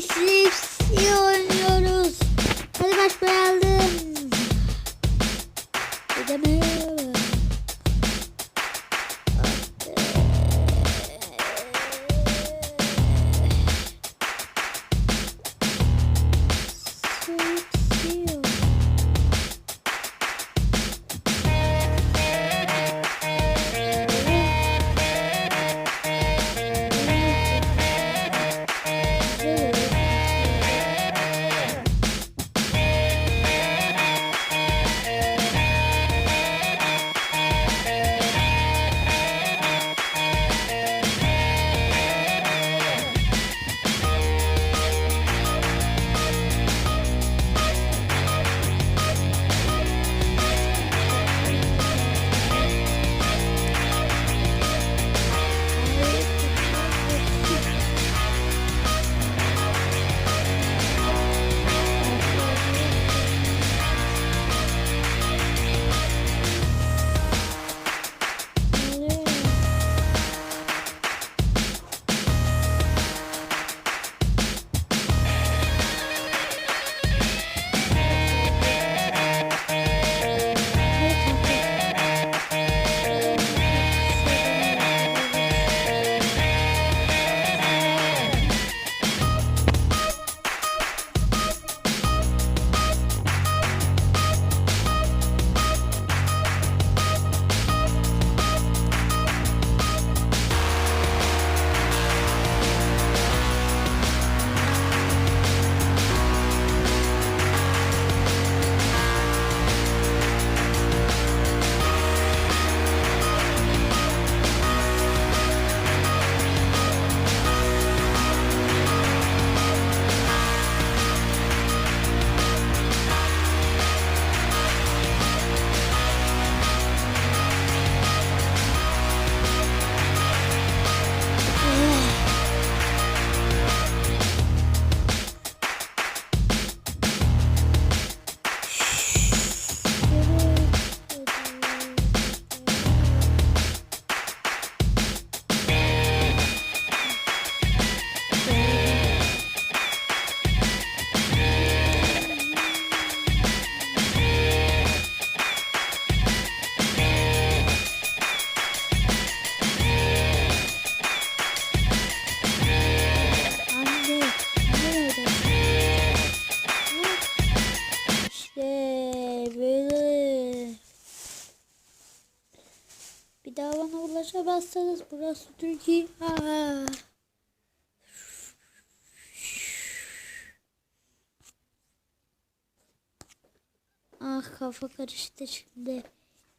FC oynuyoruz. Hadi başlayalım. Böyle. Bir daha bana ulaşamazsanız burası Türkiye. Aa. Ah kafa karıştı şimdi.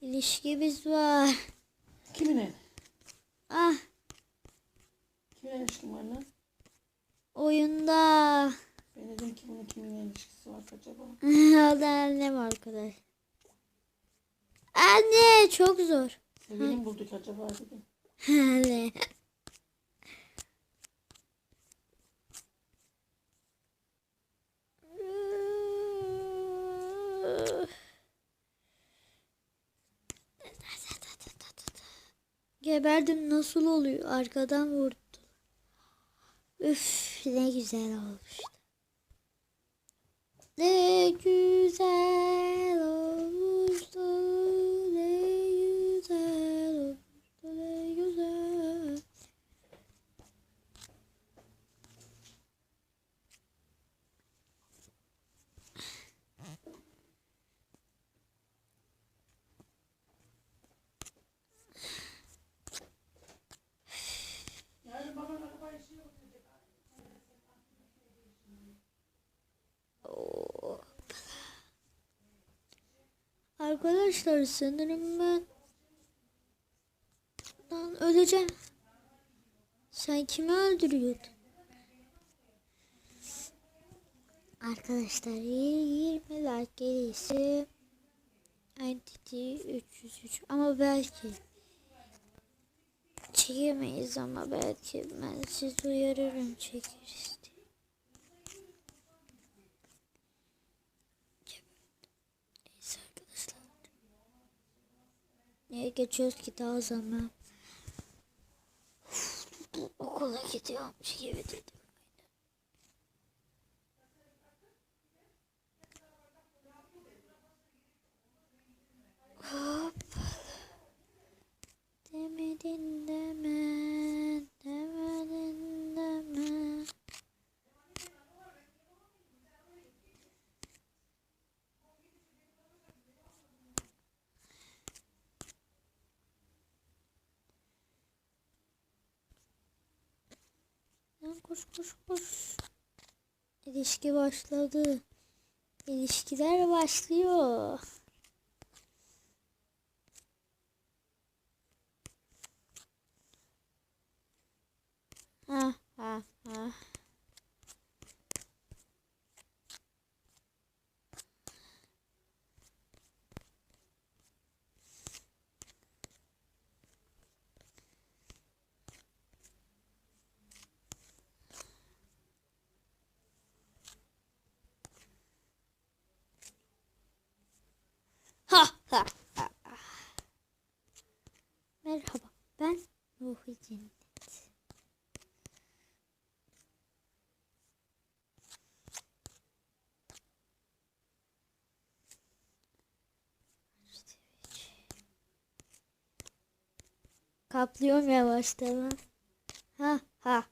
İlişkimiz var. Kiminle? Ah Kiminle ilişkin var lan? oyunda. Ben dedim ki bunun kiminle ilişkisi var acaba? o da annem arkadaş. Anne çok zor. Sevgili mi bulduk acaba dedim. Anne. Geberdim nasıl oluyor? Arkadan vurdu. Üf ne güzel olmuştu. Ne güzel olmuştu. Ne güzel olmuştu. Ne güzel. Oo. Arkadaşlar sanırım ben Lan öleceğim. Sen kimi öldürüyordun? Arkadaşlar 20 like gelirse Entity 303 ama belki çekemeyiz ama belki ben sizi uyarırım çekeriz Niye geçiyoruz ki daha zaman? Okula gidiyormuş gibi dedim. Hop. Demedin deme. Koş koş koş. İlişki başladı. İlişkiler başlıyor. Ha ha ha. Ha ha ha. ha. Merhaba ben Ruhi Cennet. Kaplıyorum yavaştan. Ha ha.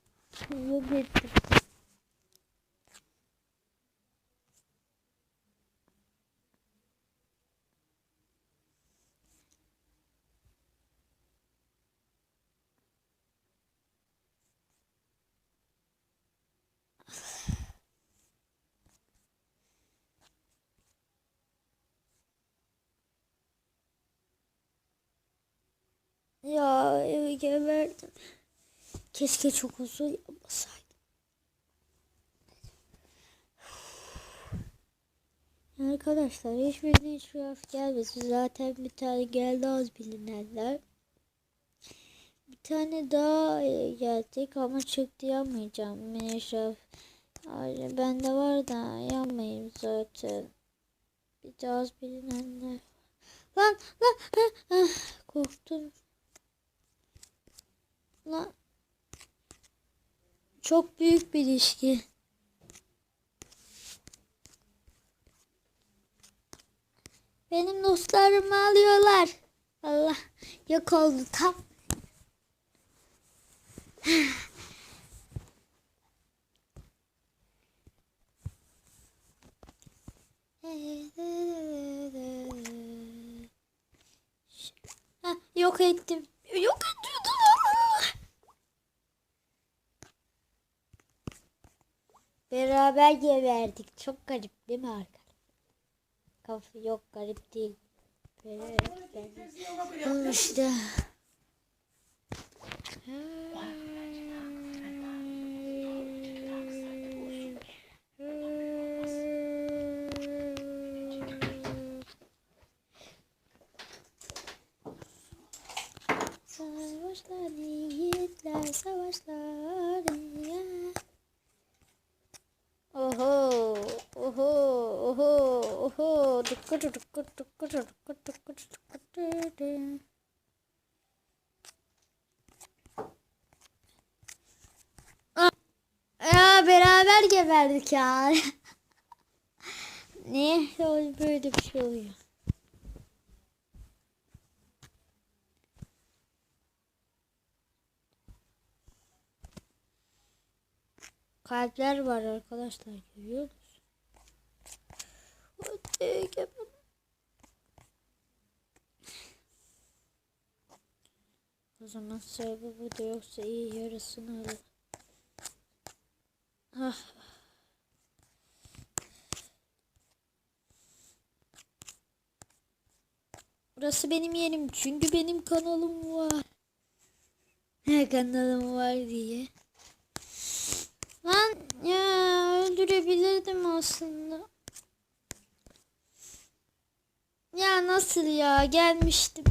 Yok ettim. Ya evi geberdim. Keşke çok uzun yapmasaydım. Arkadaşlar hiçbirine hiç tuhaf gelmesin. Zaten bir tane geldi az bilinenler. Bir tane daha e, gelecek ama çıktı yapmayacağım. Meşraf. Ayrıca bende var da yapmayayım zaten. Bir de az bilinenler. Lan lan ah, ah, korktum. Çok büyük bir ilişki. Benim dostlarımı alıyorlar. Allah yok oldu tam. Ha, yok ettim. Yok ediyordum. Beraber geberdik. Çok garip değil mi arkadaşlar? Kafa yok garip değil. Beraber. işte. Savaşlar Ya beraber geberdik ya. Niye böyle bir şey oluyor? Kalpler var arkadaşlar görüyor musunuz? Hadi geber. O zaman sebebi bu da yoksa iyi yarısını alır. Ah. Burası benim yerim çünkü benim kanalım var. Ne kanalım var diye. Lan ya öldürebilirdim aslında. Ya nasıl ya gelmiştim.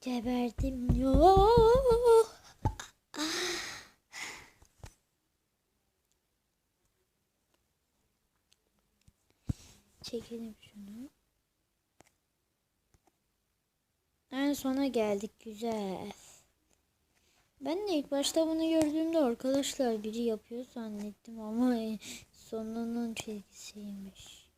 Geberdim yok. Çekelim şunu. En sona geldik güzel. Ben de ilk başta bunu gördüğümde arkadaşlar biri yapıyor zannettim ama sonunun çizgisiymiş.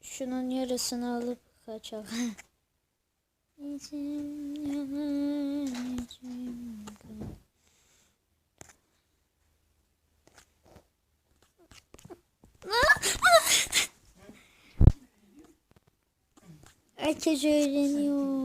şunun yarısını alıp kaçalım. Herkes öğreniyor.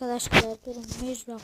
Arkadaşlar durun mecbur.